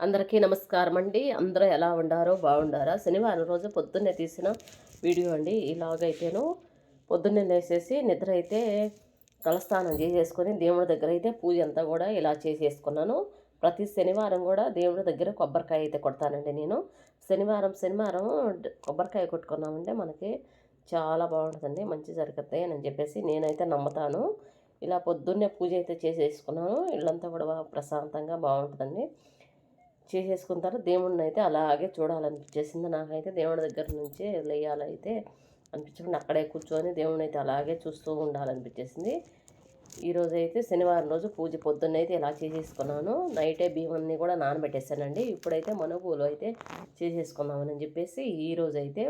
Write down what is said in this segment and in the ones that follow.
అందరికీ నమస్కారం అండి. అందరూ ఎలా ఉండారో బాగుండారా? శనివారం రోజు పొద్దున్నే తీసిన వీడియో అండి. ఇలాగైతేను పొద్దున్నే లేసేసి నిద్ర అయితే తలస్నానం చేసేసుకొని దేవుడి దగ్గర అయితే పూజ అంతా కూడా ఇలా చేసేసుకున్నాను. ప్రతి శనివారం కూడా దేవుడి దగ్గర కొబ్బరికాయ అయితే కొడతానండి నేను. శనివారం శనివారం కొబ్బరికాయ కొట్టుకున్నామంటే మనకి చాలా బాగుంటుందండి. మంచి జరుగుతాయి అని చెప్పేసి నేనైతే నమ్ముతాను. ఇలా పొద్దున్నే పూజ అయితే చేసేసుకున్నాను. ఇళ్ళంతా కూడా ప్రశాంతంగా బాగుంటుందండి. చేసేసుకున్న తర్వాత దేవుడిని అయితే అలాగే చూడాలనిపించేసింది నాకైతే దేవుడి దగ్గర నుంచే లేయాలైతే అనిపించుకుని అక్కడే కూర్చొని దేవుడిని అయితే అలాగే చూస్తూ ఉండాలనిపించేసింది ఈరోజు అయితే శనివారం రోజు పూజ పొద్దున్న అయితే ఇలా చేసేసుకున్నాను. నైటే బియ్యమన్నీ కూడా నానబెట్టేసానండి ఇప్పుడైతే మనుగులు అయితే చేసేసుకుందామని చెప్పేసి ఈరోజు అయితే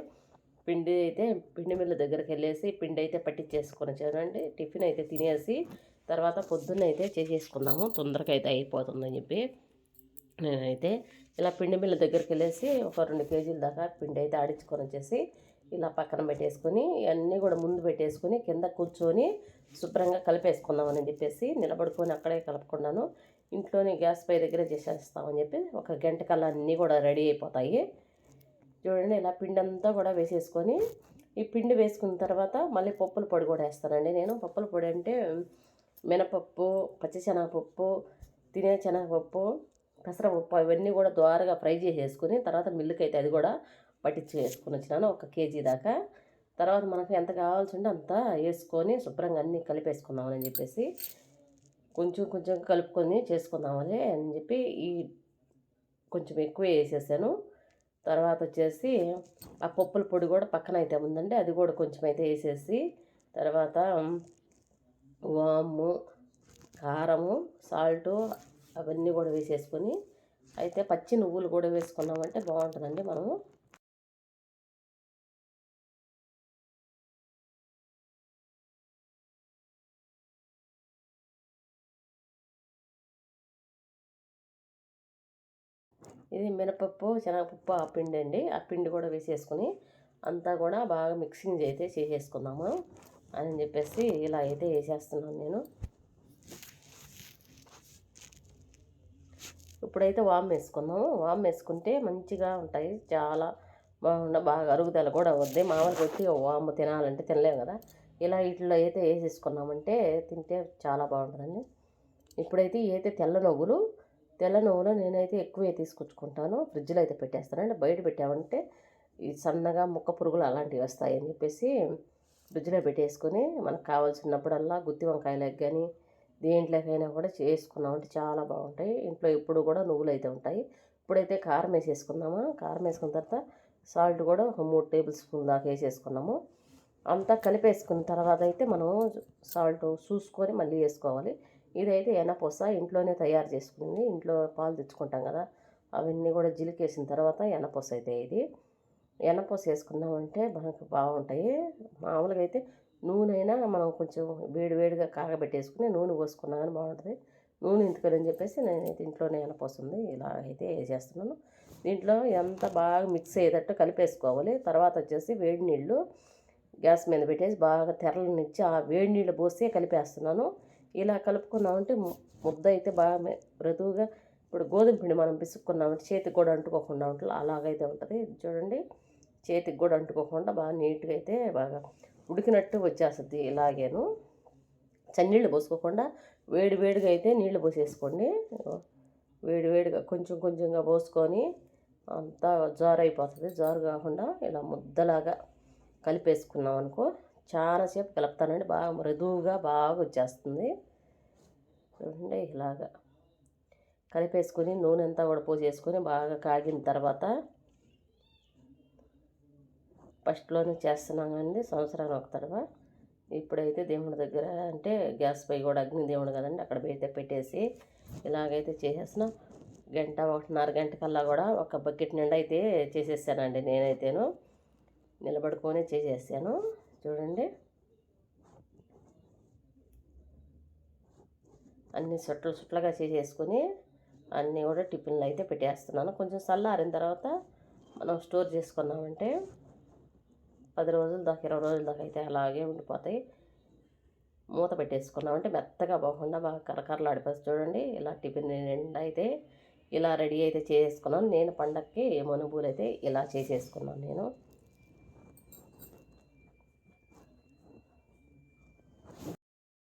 పిండి అయితే పిండి మిల్లు దగ్గరికి వెళ్ళేసి పిండి అయితే పట్టించేసుకొని వచ్చానండి. టిఫిన్ అయితే తినేసి తర్వాత పొద్దున్న అయితే చేసేసుకుందాము. తొందరగా అయితే అయిపోతుందని చెప్పి నేనైతే ఇలా పిండి మిల్ల దగ్గరికి వెళ్ళేసి ఒక రెండు కేజీల దాకా పిండి అయితే ఆడించుకొని వచ్చేసి ఇలా పక్కన పెట్టేసుకొని ఇవన్నీ కూడా ముందు పెట్టేసుకొని కింద కూర్చొని శుభ్రంగా కలిపేసుకుందామని చెప్పేసి నిలబడుకొని అక్కడే కలుపుకున్నాను ఇంట్లోనే గ్యాస్ పై దగ్గర చేసేస్తామని చెప్పి ఒక గంట కల్లా అన్నీ కూడా రెడీ అయిపోతాయి. చూడండి ఇలా పిండి అంతా కూడా వేసేసుకొని ఈ పిండి వేసుకున్న తర్వాత మళ్ళీ పప్పుల పొడి కూడా వేస్తానండి నేను. పప్పుల పొడి అంటే మినపప్పు పచ్చిశనగపప్పు తినే శనగపప్పు పెసరపప్పు ఇవన్నీ కూడా ద్వారగా ఫ్రై చేసేసుకుని తర్వాత మిల్లుకి అయితే అది కూడా పట్టించి వేసుకుని వచ్చినాను ఒక కేజీ దాకా. తర్వాత మనకు ఎంత కావాల్సి ఉంటే అంత వేసుకొని శుభ్రంగా అన్నీ కలిపేసుకుందామని చెప్పేసి కొంచెం కొంచెం కలుపుకొని చేసుకుందామని అని చెప్పి ఈ కొంచెం ఎక్కువ వేసేసాను. తర్వాత వచ్చేసి ఆ పప్పుల పొడి కూడా పక్కన అయితే ఉందండి అది కూడా కొంచెం అయితే వేసేసి తర్వాత వాము కారము సాల్టు అవన్నీ కూడా వేసేసుకొని అయితే పచ్చి నువ్వులు కూడా వేసుకున్నామంటే బాగుంటుందండి మనము. ఇది మినపప్పు శనగపప్పు ఆ పిండి అండి. ఆ పిండి కూడా వేసేసుకొని అంతా కూడా బాగా మిక్సింగ్ అయితే చేసేసుకుందాము అని చెప్పేసి ఇలా అయితే వేసేస్తున్నాను నేను. ఇప్పుడైతే వామ్ వేసుకుందాము. వామ్ వేసుకుంటే మంచిగా ఉంటాయి. చాలా బాగుండ బాగా అరుగుదల కూడా వద్ది మామూలుగా వచ్చి వాము తినాలంటే తినలేము కదా. ఇలా వీటిలో అయితే వేసేసుకున్నామంటే తింటే చాలా బాగుంటుందండి. ఇప్పుడైతే అయితే తెల్ల నువ్వులు తెల్ల నువ్వులు నేనైతే ఎక్కువే తీసుకొచ్చుకుంటాను. ఫ్రిడ్జ్లో అయితే పెట్టేస్తానండి. బయట పెట్టామంటే ఈ సన్నగా ముక్క పురుగులు అలాంటివి వస్తాయి అని చెప్పేసి ఫ్రిడ్జ్లో పెట్టేసుకొని మనకు కావాల్సినప్పుడల్లా గుత్తి వంకాయలకు కానీ దేంట్లోకైనా కూడా చేసుకున్నామంటే చాలా బాగుంటాయి. ఇంట్లో ఎప్పుడు కూడా నువ్వులు అయితే ఉంటాయి. ఇప్పుడైతే కారం వేసేసుకుందామా? కారం వేసుకున్న తర్వాత సాల్ట్ కూడా ఒక మూడు టేబుల్ స్పూన్ దాకా వేసేసుకున్నాము. అంతా కలిపేసుకున్న తర్వాత అయితే మనం సాల్ట్ చూసుకొని మళ్ళీ వేసుకోవాలి. ఇదైతే ఎనపొస ఇంట్లోనే తయారు చేసుకుంది. ఇంట్లో పాలు తెచ్చుకుంటాం కదా అవన్నీ కూడా జిలికేసిన తర్వాత ఎనపొస అయితే ఇది. ఎనపొస వేసుకున్నామంటే మనకు బాగుంటాయి. మామూలుగా అయితే నూనె అయినా మనం కొంచెం వేడి వేడిగా కాగబెట్టేసుకుని నూనె పోసుకున్నా కానీ బాగుంటుంది. నూనె ఎందుకని చెప్పేసి నేనైతే ఇంట్లోనే ఎనపోస్తుంది ఇలా అయితే చేస్తున్నాను. దీంట్లో ఎంత బాగా మిక్స్ అయ్యేటట్టు కలిపేసుకోవాలి. తర్వాత వచ్చేసి వేడి నీళ్ళు గ్యాస్ మీద పెట్టేసి బాగా తెరలనిచ్చి ఆ వేడి నీళ్ళు పోసి కలిపేస్తున్నాను. ఇలా కలుపుకున్నామంటే ముద్ద అయితే బాగా మృదువుగా ఇప్పుడు గోధుమ పిండి మనం పిసుక్కున్నామంటే చేతికి కూడా అంటుకోకుండా ఉంటుంది. అలాగైతే ఉంటుంది. చూడండి. చేతికి కూడా అంటుకోకుండా బాగా నీట్గా అయితే బాగా ఉడికినట్టు వచ్చేస్తుంది ఇలాగేను. చన్నీళ్ళు పోసుకోకుండా వేడి వేడిగా అయితే నీళ్ళు పోసేసుకోండి. వేడి వేడిగా కొంచెం కొంచెంగా పోసుకొని అంతా జారు అయిపోతుంది. జారు కాకుండా ఇలా ముద్దలాగా కలిపేసుకున్నాం అనుకో చాలాసేపు కలుపుతానండి. బాగా మృదువుగా బాగా వచ్చేస్తుంది. చూడండి ఇలాగా కలిపేసుకొని నూనె అంతా కూడా పోసేసుకొని బాగా కాగిన తర్వాత ఫస్ట్లోనే చేస్తున్నాం కానీ సంవత్సరానికి ఒక తడవ ఇప్పుడైతే దేవుడి దగ్గర అంటే గ్యాస్ పై కూడా అగ్ని దేవుడు కదండి అక్కడ అయితే పెట్టేసి ఇలాగైతే చేసేస్తున్నాం. గంట ఒకటిన్నర గంట కల్లా కూడా ఒక బకెట్ నిండా అయితే చేసేసానండి నేనైతేను. నిలబడుకొని చేసేసాను. చూడండి. అన్ని సుట్టలు సుట్లుగా చేసేసుకొని అన్నీ కూడా టిఫిన్లు అయితే పెట్టేస్తున్నాను. కొంచెం చల్లారిన తర్వాత మనం స్టోర్ చేసుకున్నామంటే పది రోజుల దాకా ఇరవై రోజుల దాకా అయితే అలాగే ఉండిపోతాయి. మూత పెట్టేసుకున్నామంటే మెత్తగా పోకుండా బాగా కరకరలాడిపోతుంది చూడండి. ఇలా టిఫిన్ నిండా అయితే ఇలా రెడీ అయితే చేసుకున్నాను నేను పండక్కి మనుబూలు అయితే ఇలా చేసేసుకున్నాను నేను.